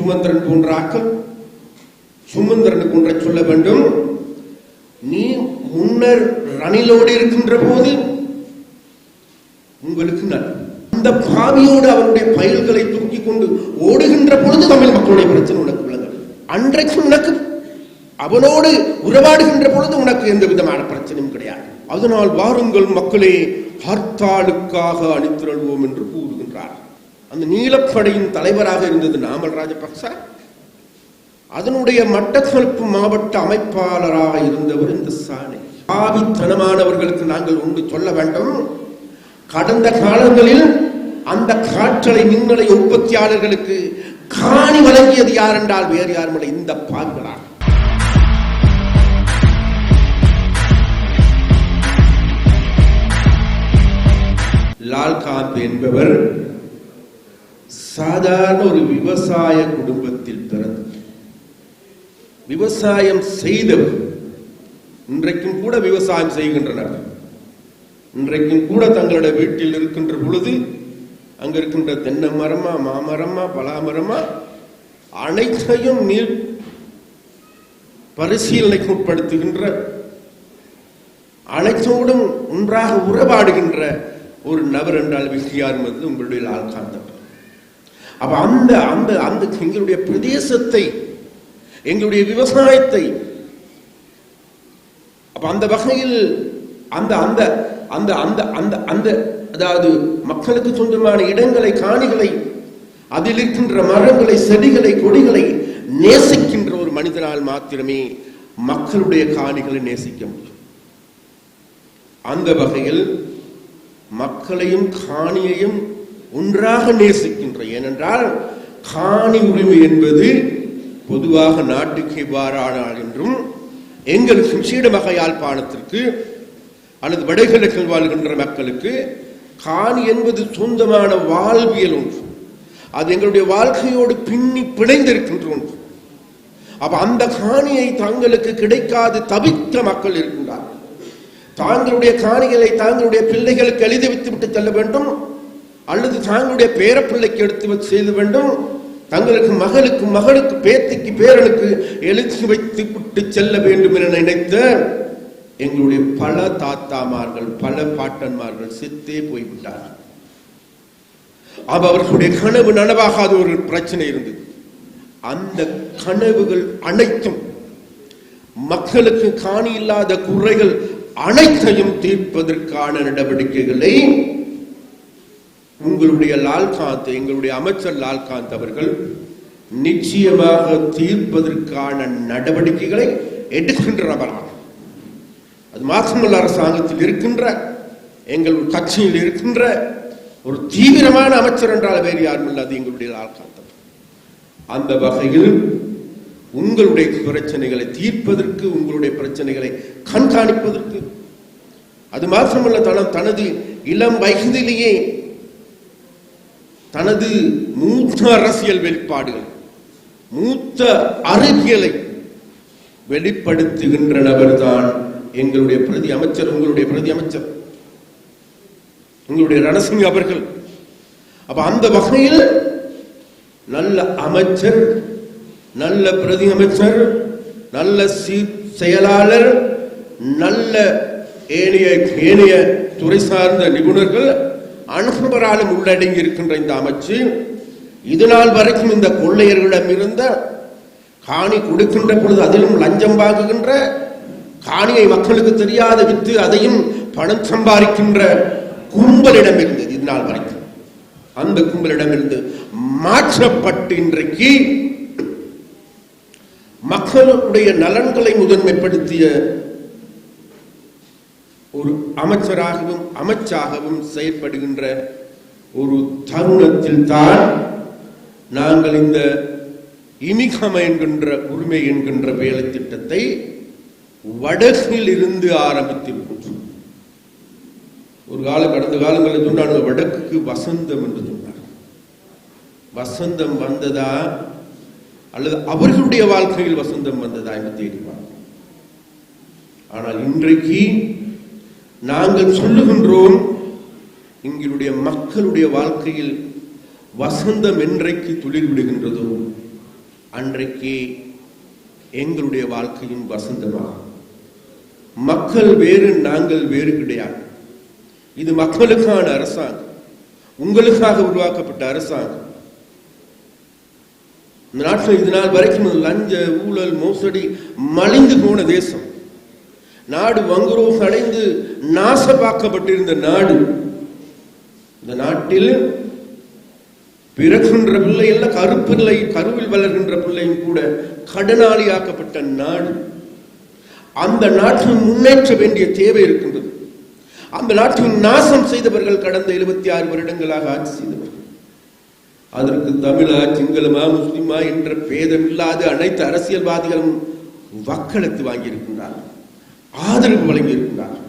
சுமந்திரன் போன்ற ஆக்கள் சுமந்திரனுக்கு ஒன்றை சொல்ல வேண்டும். நீ முன்னர் ரணிலோடு இருக்கின்ற போது உங்களுக்கு நல்ல அந்த பாவியோடு அவனுடைய பயல்களை தூக்கி கொண்டு ஓடுகின்ற பொழுது தமிழ் மக்களுடைய பிரச்சனை உனக்கு விளங்கும் அன்றைக்கு உனக்கு அவனோடு உறவாடுகின்ற பொழுது உனக்கு எந்த விதமான பிரச்சனையும் கிடையாது. அதனால் வாருங்கள் மக்களே ஹர்த்தாலுக்காக அணிதிரள்வோம் என்று கூறுகின்றார். அந்த நீலப்படையின் தலைவராக இருந்தது நாமல் ராஜபக்ச அதனுடைய மட்டக்களப்பு மாவட்ட அமைப்பாளராக இருந்தவர் இந்த சாணி. ஆவித்தனமானவர்களுக்கு நாங்கள் ஒன்று சொல்ல வேண்டும். கடந்த காலங்களில் அந்த காற்றலை மின்னலை உற்பத்தியாளர்களுக்கு காணி வழங்கியது யார் என்றால் வேறு யாரும் இந்த பால்களார் லால்காந்த் என்பவர் சாதாரண ஒரு விவசாய குடும்பத்தில் பிறந்து விவசாயம் செய்தவர் இன்றைக்கும் கூட விவசாயம் செய்கின்றனர். இன்றைக்கும் கூட தங்களோட வீட்டில் இருக்கின்ற பொழுது அங்க இருக்கின்ற தென்னை மரமா மாமரமா பலாமரமா அனைத்தையும் நீர் பரிசீலனைக்கு உட்படுத்துகின்ற அனைத்தோடும் ஒன்றாக உறவாடுகின்ற ஒரு நபர் என்றால் விசியார் என்பது உங்களுடைய லால்காந்தம் அப்ப அந்த அந்த அந்த எங்களுடைய பிரதேசத்தை எங்களுடைய விவசாயத்தை அப்ப அந்த வகையில் அந்த அந்த அந்த அந்த அந்த அந்த அதாவது மக்களுக்கு சொந்தமான இடங்களை காணிகளை அதில் இருக்கின்ற மரங்களை செடிகளை கொடிகளை நேசிக்கின்ற ஒரு மனிதனால் மாத்திரமே மக்களுடைய காணிகளை நேசிக்க முடியும். அந்த வகையில் மக்களையும் காணியையும் ஒன்றாக நேசிக்கின்ற. ஏனென்றால் காணி உரிமை என்பது பொதுவாக நாட்டுக்கு இவ்வாறானால் என்றும் எங்களுக்கு சீடமக யாழ்ப்பாணத்திற்கு அல்லது வடகிழக்கில் வாழ்கின்ற மக்களுக்கு காணி என்பது சொந்தமான வாழ்வியல் ஒன்று. அது எங்களுடைய வாழ்க்கையோடு பின்னி பிணைந்திருக்கின்ற ஒன்று. அப்ப அந்த காணியை தங்களுக்கு கிடைக்காது தவித்த மக்கள் இருக்கின்றார்கள். தாங்களுடைய காணிகளை தாங்களுடைய பிள்ளைகளுக்கு எழுதி வைத்து விட்டு செல்ல வேண்டும். அல்லது தாங்களுடைய பேரப்பிள்ளைக்கு எடுத்து செய்து வேண்டும். தங்களுக்கு மகளுக்கு மகளுக்கு பேத்திக்கு பேரனுக்கு எழுச்சி வைத்து விட்டு செல்ல வேண்டும் என நினைத்த எங்களுடைய பல தாத்தாமார்கள் பல பாட்டன்மார்கள் செத்தே போய்விட்டார்கள். அவர்களுடைய கனவு நனவாகாத ஒரு பிரச்சனை இருந்தது. அந்த கனவுகள் அனைத்தும் மக்களுக்கு காணி இல்லாத குறைகள் அனைத்தையும் தீர்ப்பதற்கான நடவடிக்கைகளை உங்களுடைய லால்காந்த் எங்களுடைய அமைச்சர் லால்காந்த் அவர்கள் நிச்சயமாக தீர்ப்பதற்கான நடவடிக்கைகளை எடுக்கின்றவராக. அது மாசமல்ல அரசாங்கத்தில் இருக்கின்ற எங்கள் கட்சியில் இருக்கின்ற ஒரு தீவிரமான அமைச்சர் என்றால் வேறு யாரும் இல்லாது அது எங்களுடைய லால்காந்த் அந்த வகையில் உங்களுடைய பிரச்சனைகளை தீர்ப்பதற்கு உங்களுடைய பிரச்சனைகளை கண்காணிப்பதற்கு அது மாத்திரமல்ல தனம் தனது இளம் வயதிலேயே தனது மூத்த அரசியல் வெளிப்பாடுகள் மூத்த அறிவியலை வெளிப்படுத்துகின்ற நபர்தான் எங்களுடைய பிரதி அமைச்சர் உங்களுடைய பிரதி அமைச்சர் உங்களுடைய ரணசிங் அவர்கள். அப்ப அந்த வகையில் நல்ல அமைச்சர் நல்ல பிரதி அமைச்சர் நல்ல செயலாளர் நல்ல ஏனைய ஏனைய துறை சார்ந்த நிபுணர்கள் அனுபவராலும் உள்ளடங்கி இருக்கின்ற இந்த அமைச்சு இதுநாள் வரைக்கும் இந்த கொள்ளையர்களிடம் இருந்த காணி கொடுக்கின்ற பொழுது அதிலும் லஞ்சம் வாங்குகின்ற காணியை மக்களுக்கு தெரியாத வித்து அதையும் பணம் சம்பாதிக்கின்ற கும்பலிடம் இருந்தது இதுநாள் வரைக்கும். அந்த கும்பலிடம் இருந்து மாற்றப்பட்டு இன்றைக்கு மக்களுடைய நலன்களை முதன்மைப்படுத்திய ஒரு அமைச்சராகவும் அமைச்சாகவும் செயற்படுகின்ற ஒரு தருணத்தில் தான் நாங்கள் இந்த இமிகம என்கின்ற உரிமை என்கின்ற வேலை திட்டத்தை வடக்கில் இருந்து ஆரம்பித்திருக்கின்றோம். ஒரு கால கடந்த காலங்களில் சொன்னாங்க வடக்குக்கு வசந்தம் என்று சொன்னார் வசந்தம் வந்ததா? அல்லது அவர்களுடைய வாழ்க்கையில் வசந்தம் வந்ததா என்று தேடிப்பார் ஆனால் இன்றைக்கு நாங்கள் சொல்லுகின்றோம் எங்களுடைய மக்களுடைய வாழ்க்கையில் வசந்தம் என்றைக்கு துளிர் விடுகின்றதோ அன்றைக்கே எங்களுடைய வாழ்க்கையின் வசந்தமாகும். மக்கள் வேறு நாங்கள் வேறு கிடையாது. இது மக்களுக்கான அரசாங்கம். உங்களுக்காக உருவாக்கப்பட்ட அரசாங்கம். இந்த நாட்டில் இது நாள் வரைக்கும் லஞ்ச ஊழல் மோசடி மலிந்து போன தேசம். நாடு வங்குரோகம் அடைந்து நாசமாக்கப்பட்டிருந்த நாடு இந்த நாட்டில் பிறகுன்ற பிள்ளை எல்லாம் கருப்பிள்ளை கருவில் வளர்கின்ற பிள்ளையும் கூட கடனாளியாக்கப்பட்ட நாடு. அந்த நாட்டில் முன்னேற்ற வேண்டிய தேவை இருக்கின்றது. அந்த நாட்டில் நாசம் செய்தவர்கள் கடந்த எழுபத்தி ஆறு வருடங்களாக ஆட்சி செய்தவர்கள். அதற்கு தமிழா சிங்களமா முஸ்லிமா என்ற பேதமில்லாத அனைத்து அரசியல்வாதிகளும் வக்களத்து வாங்கியிருக்கின்றார்கள். ஆதரவு வழங்கியிருக்கின்றார்கள்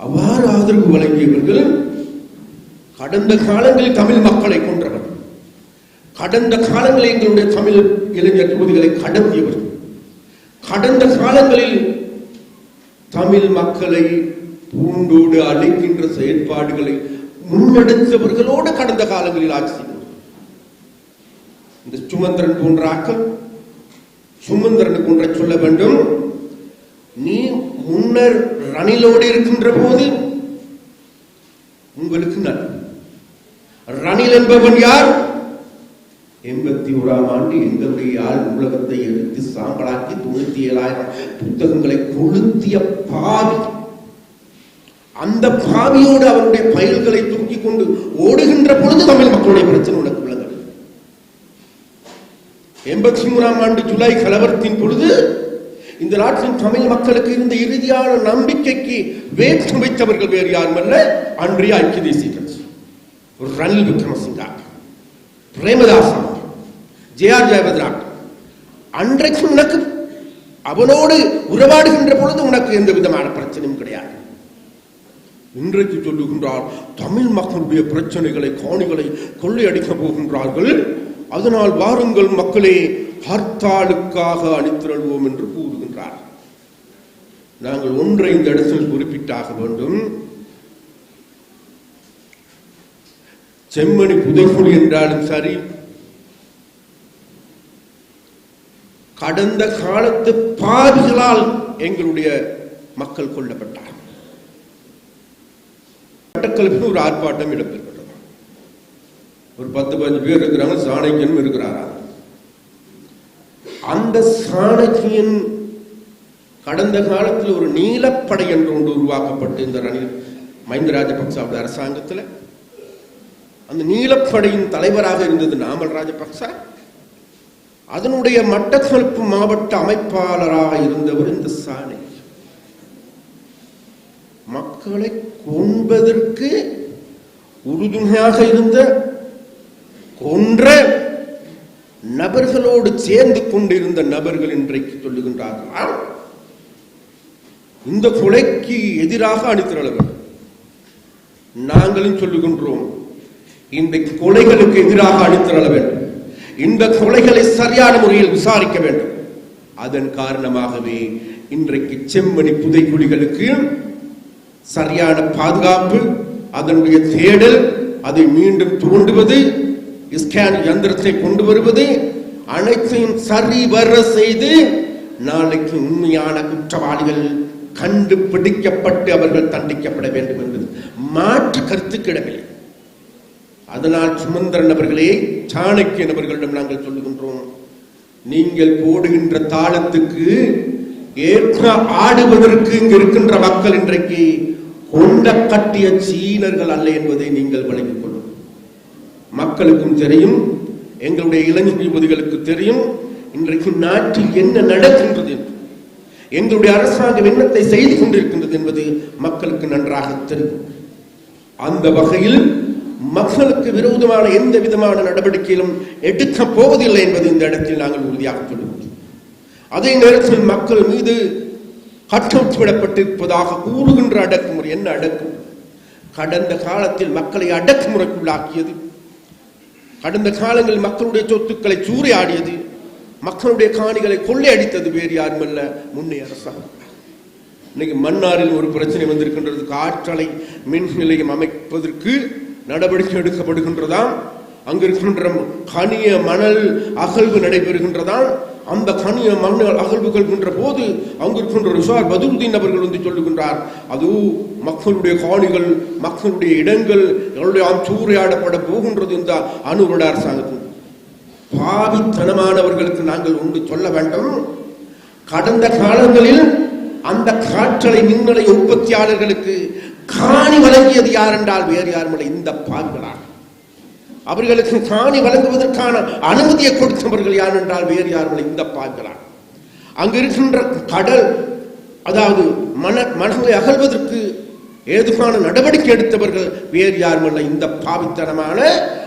அவ்வாறு ஆதரவு வழங்கியவர்கள் கடந்த காலங்களில் தமிழ் மக்களை கொன்றவர். கடந்த காலங்களில் எங்களுடைய தமிழ் இளைஞர் தொகுதிகளை கடத்தியவர். கடந்த காலங்களில் தமிழ் மக்களை பூண்டோடு அழைக்கின்ற செயற்பாடுகளை முன்னெடுத்தவர்களோடு கடந்த காலங்களில் ஆட்சி செய்தவர். இந்த சுமந்திரன் போன்ற ஆக்கள் சுமந்திரன் போன்ற சொல்ல வேண்டும் நீ முன்னர் ரணிலோடு இருக்கின்ற போது உங்களுக்கு நன் ரணில் என்பவன் யார்? எண்பத்தி ஓராம் ஆண்டு எங்களுடைய ஆள் உலகத்தை எடுத்து சாம்பலாக்கி தொண்ணூத்தி ஏழாயிரம் புத்தகங்களை கொளுத்திய பாவி. அந்த பாவியோடு அவருடைய பயல்களை தூக்கி கொண்டு ஓடுகின்ற பொழுது தமிழ் மக்களுடைய பிரச்சனை உனக்கு உள்ளது. எண்பத்தி மூணாம் ஆண்டு ஜூலை கலவரத்தின் பொழுது இந்த நாட்டின் தமிழ் மக்களுக்கு இருந்த இறுதியான நம்பிக்கைக்கு வேற்று வைத்தவர்கள் வேறு யாரும் அல்ல அன்றைய ஐக்கிய தேசிய கட்சி. ரணில் விக்ரமசிங்கா பிரேமதாசா ஜே ஆர் ஜெயபத்ராக் அன்றைக்கு உனக்கு அவனோடு உறவாடுகின்ற பொழுது உனக்கு எந்த விதமான பிரச்சனையும் கிடையாது. இன்றைக்கு சொல்லுகின்றார் தமிழ் மக்களுடைய பிரச்சனைகளை காணிகளை கொள்ளையடிக்க போகின்றார்கள். அதனால் வாருங்கள் மக்களே ஹர்த்தாலுக்காக அணிதிரள்வோம் என்று கூறு நாங்கள் ஒன்றை இந்த இடத்தில் குறிப்பிட்டாக வேண்டும். செம்மணி புதைக்குழி என்றாலும் சரி கடந்த காலத்து பாவிகளால் எங்களுடைய மக்கள் கொல்லப்பட்டார் மட்டக்களப்பில் ஒரு ஆர்ப்பாட்டம் இடம்பெறுகிறது ஒரு பத்து பதினஞ்சு பேர் இருக்கிறாங்க சாணக்கியனும் இருக்கிறாரா அந்த சாணக்கியன் கடந்த காலத்தில் ஒரு நீலப்படை என்று ஒன்று உருவாக்கப்பட்டு இந்த ரணில் மஹிந்த ராஜபக்சாவோட அரசாங்கத்தில். அந்த நீலப்படையின் தலைவராக இருந்தது நாமல் ராஜபக்சா. அதனுடைய மட்டக்களப்பு மாவட்ட அமைப்பாளராக இருந்தவர் இந்த சாணை. மக்களை கொன்பதற்கு உறுதுணையாக இருந்த கொன்ற நபர்களோடு சேர்ந்து கொண்டிருந்த நபர்கள் இன்றைக்கு சொல்லுகின்றார்கள் இந்த கொலைக்கு எதிராக அணிதிரள வேண்டும் நாங்களும் சொல்லுகின்றோம் இந்த கொலைகளுக்கு எதிராக அணிதிரள வேண்டும் இந்த கொலைகளை சரியான முறையில் விசாரிக்க வேண்டும். அதன் காரணமாகவே இன்றைக்கு செம்மணி புதைக்குழிகளுக்கு சரியான பாதுகாப்பு அதனுடைய தேடல் அதை மீண்டும் தூண்டுவது ஸ்கேன் யந்திரத்தை கொண்டு வருவது அனைத்தையும் சரிவர செய்து நாளைக்கு உண்மையான குற்றவாளிகள் கண்டுபிடிக்கப்பட்டு அவர்கள் தண்டிக்கப்பட வேண்டும் என்பது மாற்று கருத்துக்கிடமில்லை அதனால் சுமந்திரன் அவர்களே சாணக்கிய நபர்களிடம் நாங்கள் சொல்லுகின்றோம் நீங்கள் போடுகின்ற தாளத்துக்கு ஏற்ற ஆடுவதற்கு இங்கு இருக்கின்ற மக்கள் இன்றைக்கு கொண்ட கட்டிய சீனர்கள் அல்ல என்பதை நீங்கள் விளங்கிக் கொள்ளும். மக்களுக்கும் தெரியும் எங்களுடைய இளைஞர் யுவதிகளுக்கு தெரியும் இன்றைக்கு நாட்டில் என்ன நடக்கின்றது என்று. எங்களுடைய அரசாங்கம் என்னத்தை செய்து கொண்டிருக்கின்றது என்பது மக்களுக்கு நன்றாக தெரியும். அந்த வகையில் மக்களுக்கு விரோதமான எந்த விதமான நடவடிக்கையிலும் எடுக்க போவதில்லை என்பது இந்த இடத்தில் நாங்கள் உறுதியாக சொல்லுவோம் அதே நேரத்தில் மக்கள் மீது கட்டவிடப்பட்டிருப்பதாக கூறுகின்ற அடக்குமுறை என்ன அடக்கும் கடந்த காலத்தில் மக்களை அடக்குமுறைக்குள்ளாக்கியது. கடந்த காலங்களில் மக்களுடைய சொத்துக்களை சூறையாடியது. மக்களுடைய காணிகளை கொள்ளையடித்தது வேறு யாருமல்ல முன்னே அரசாங்கம். இன்னைக்கு மன்னாரில் ஒரு பிரச்சனை வந்திருக்கின்றது. காற்றலை மின் நிலையம் அமைப்பதற்கு நடவடிக்கை எடுக்கப்படுகின்றதாம். அங்கு இருக்கின்ற கனிய மணல் அகழ்வு நடைபெறுகின்றதாம். அந்த கனிய மணல் அகழ்வுகள்கின்ற போது அங்கு இருக்கின்ற ரிஷார் பதுருதீன் அவர்கள் வந்து சொல்லுகின்றார். அது மக்களுடைய காணிகள் மக்களுடைய இடங்கள் எங்களுடைய சூறையாடப்பட போகின்றது இந்த அணுகுட அரசாங்கத்தின் பாவித்தனமானவர்களுக்கு நாங்கள் ஒன்று சொல்ல வேண்டும். கடந்த காலங்களில் அந்த காற்றலை மின்னலை உற்பத்தியாளர்களுக்கு காணி வழங்கியது யார் என்றால் வேறு யாருமில்லை இந்த பாவிகளாக அவர்களுக்கு காணி வழங்குவதற்கான அனுமதியை கொடுத்தவர்கள் யார் என்றால் வேறு யாருமில்லை இந்த பாவிகளாக அங்கு இருக்கின்ற கடல் அதாவது மன மனதை அகழ்வதற்கு ஏதுவான நடவடிக்கை எடுத்தவர்கள் வேறு யாருமில்லை இந்த பாவித்தனமான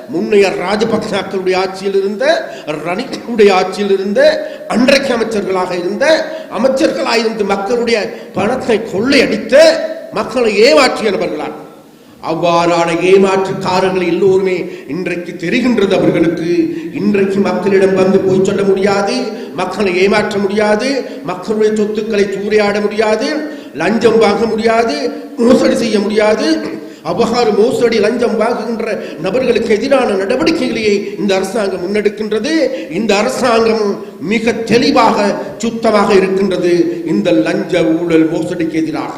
முன்னைய ராஜபக்சாக்களுடைய ஆட்சியில் இருந்த ரணிகளுடைய ஆட்சியில் இருந்த அன்றைக்கு அமைச்சர்களாக இருந்த அமைச்சர்களாக இருந்து மக்களுடைய பணத்தை கொள்ளையடித்த மக்களை ஏமாற்றியவர்களால் அவ்வாறான ஏமாற்றுக்காரர்கள் எல்லோருமே இன்றைக்கு தெரிகின்றது அவர்களுக்கு. இன்றைக்கு மக்களிடம் வந்து போய் சொல்ல முடியாது மக்களை ஏமாற்ற முடியாது மக்களுடைய சொத்துக்களை சூறையாட முடியாது லஞ்சம் வாங்க முடியாது மோசடி செய்ய முடியாது. அபகார மோசடி லஞ்சம் வாங்குகின்ற நபர்களுக்கு எதிரான நடவடிக்கைகளையே இந்த அரசாங்கம் முன்னெடுக்கின்றது. இந்த அரசாங்கம் மிக தெளிவாக சுத்தமாக இருக்கின்றது இந்த லஞ்ச ஊழல் மோசடிக்கு எதிராக.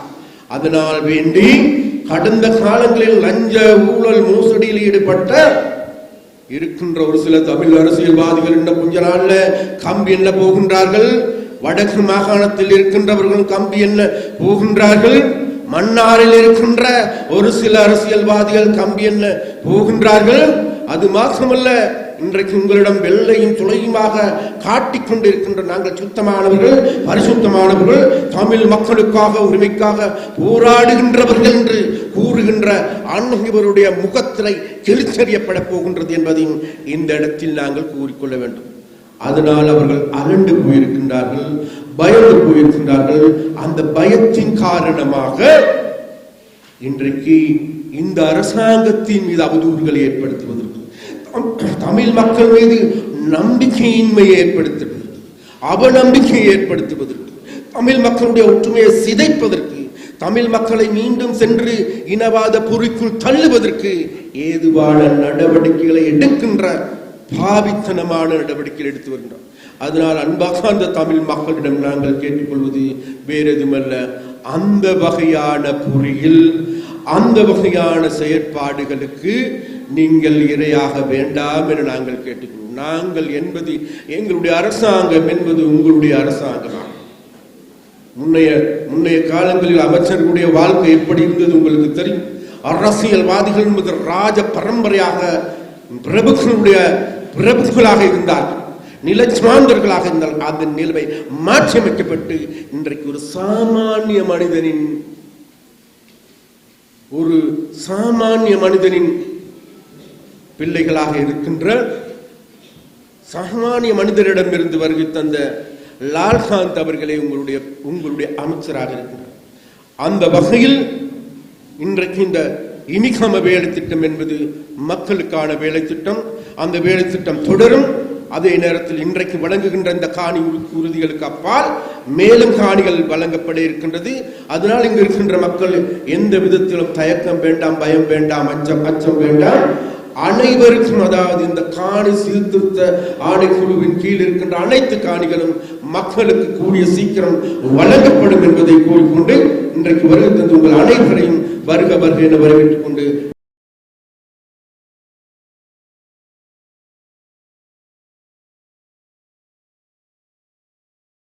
அதனால் வேண்டி கடந்த காலங்களில் லஞ்ச ஊழல் மோசடியில் ஈடுபட்ட இருக்கின்ற ஒரு சில தமிழ் அரசியல்வாதிகள் இன்னும் கொஞ்ச நாள்ல கம்பி என்ன போகின்றார்கள்? வடக்கு மாகாணத்தில் இருக்கின்றவர்கள் கம்பி என்ன போகின்றார்கள்? மன்னாரில் இருக்கின்ற ஒரு சில அரசியல்வாதிகள் கம்பி என்ன போகின்றார்கள்? அது மாத்திரமல்ல இன்றைக்கு உங்களிடம் வெள்ளையும் துளையுமாக காட்டிக் கொண்டிருக்கின்ற நாங்கள் சுத்தமானவர்கள் பரிசுத்தமானவர்கள் தமிழ் மக்களுக்காக உரிமைக்காக போராடுகின்றவர்கள் என்று கூறுகின்ற ஆன்மீகவருடைய முகத்திரை கெளிச்சறியப்பட போகின்றது என்பதையும் இந்த இடத்தில் நாங்கள் கூறிக்கொள்ள வேண்டும். அதனால் அவர்கள் அரண்டு போயிருக்கின்றார்கள். பயந்து போயிருக்கின்றார்கள். அந்த பயத்தின் காரணமாக இன்றைக்கு இந்த அரசாங்கத்தின் மீது அவதூறுகளை ஏற்படுத்துவதற்கு தம்- தமிழ் மக்கள் மீது நம்பிக்கையின்மையை ஏற்படுத்துவதற்கு அவநம்பிக்கையை ஏற்படுத்துவதற்கு தமிழ் மக்களுடைய ஒற்றுமையை சிதைப்பதற்கு தமிழ் மக்களை மீண்டும் சென்று இனவாத பொறிக்குள் தள்ளுவதற்கு ஏதுவான நடவடிக்கைகளை எடுக்கின்ற பாவித்தனமான நடவடிக்கைகள் எடுத்து வருகின்றார். அதனால் அன்பாக அந்த தமிழ் மக்களிடம் நாங்கள் கேட்டுக்கொள்வது வேறு எதுமல்ல அந்த வகையான பொறியில் அந்த வகையான செயற்பாடுகளுக்கு நீங்கள் இரையாக வேண்டாம் என நாங்கள் கேட்டுக்கொள்வோம். நாங்கள் என்பது எங்களுடைய அரசாங்கம் என்பது உங்களுடைய அரசாங்கமாகும். முன்னைய முன்னைய காலங்களில் அமைச்சர்களுடைய வாழ்க்கை எப்படி இருந்தது உங்களுக்கு தெரியும்? அரசியல்வாதிகள் என்பது ராஜ பரம்பரையாக பிரபுக்களுடைய பிரபுக்களாக இருந்தார்கள். நிலச்சாந்தர்களாக இருந்தால் அந்த நிலைமை மாற்றியமைக்கப்பட்டு இன்றைக்கு ஒரு சாமானிய மனிதனின் ஒரு சாமானிய மனிதனின் பிள்ளைகளாக இருக்கின்ற சாமானிய மனிதரிடமிருந்து வருகை தந்த லால்காந்த் அவர்களே உங்களுடைய உங்களுடைய அமைச்சராக இருக்கிறார் அந்த வகையில் இன்றைக்கு இந்த இனிகம வேலை திட்டம் என்பது மக்களுக்கான வேலை திட்டம் அந்த வேலை திட்டம் தொடரும். அதே நேரத்தில் இன்றைக்கு வழங்குகின்ற இந்த காணி உறுதிகளுக்கு அப்பால் மேலும் காணிகள் வழங்கப்பட இருக்கின்றது. அதனால் இங்கு இருக்கின்ற மக்கள் எந்த விதத்திலும் தயக்கம் வேண்டாம் பயம் வேண்டாம் அச்சம் அச்சம் வேண்டாம். அனைவருக்கும் அதாவது இந்த காணி சீர்திருத்த ஆணைக்குழுவின் கீழ் இருக்கின்ற அனைத்து காணிகளும் மக்களுக்கு கூடிய சீக்கிரம் வழங்கப்படும் என்பதை கூறிக்கொண்டு இன்றைக்கு வருகை தந்து உங்கள் அனைவரையும் வருக வருக என வரவேற்றுக் கொண்டு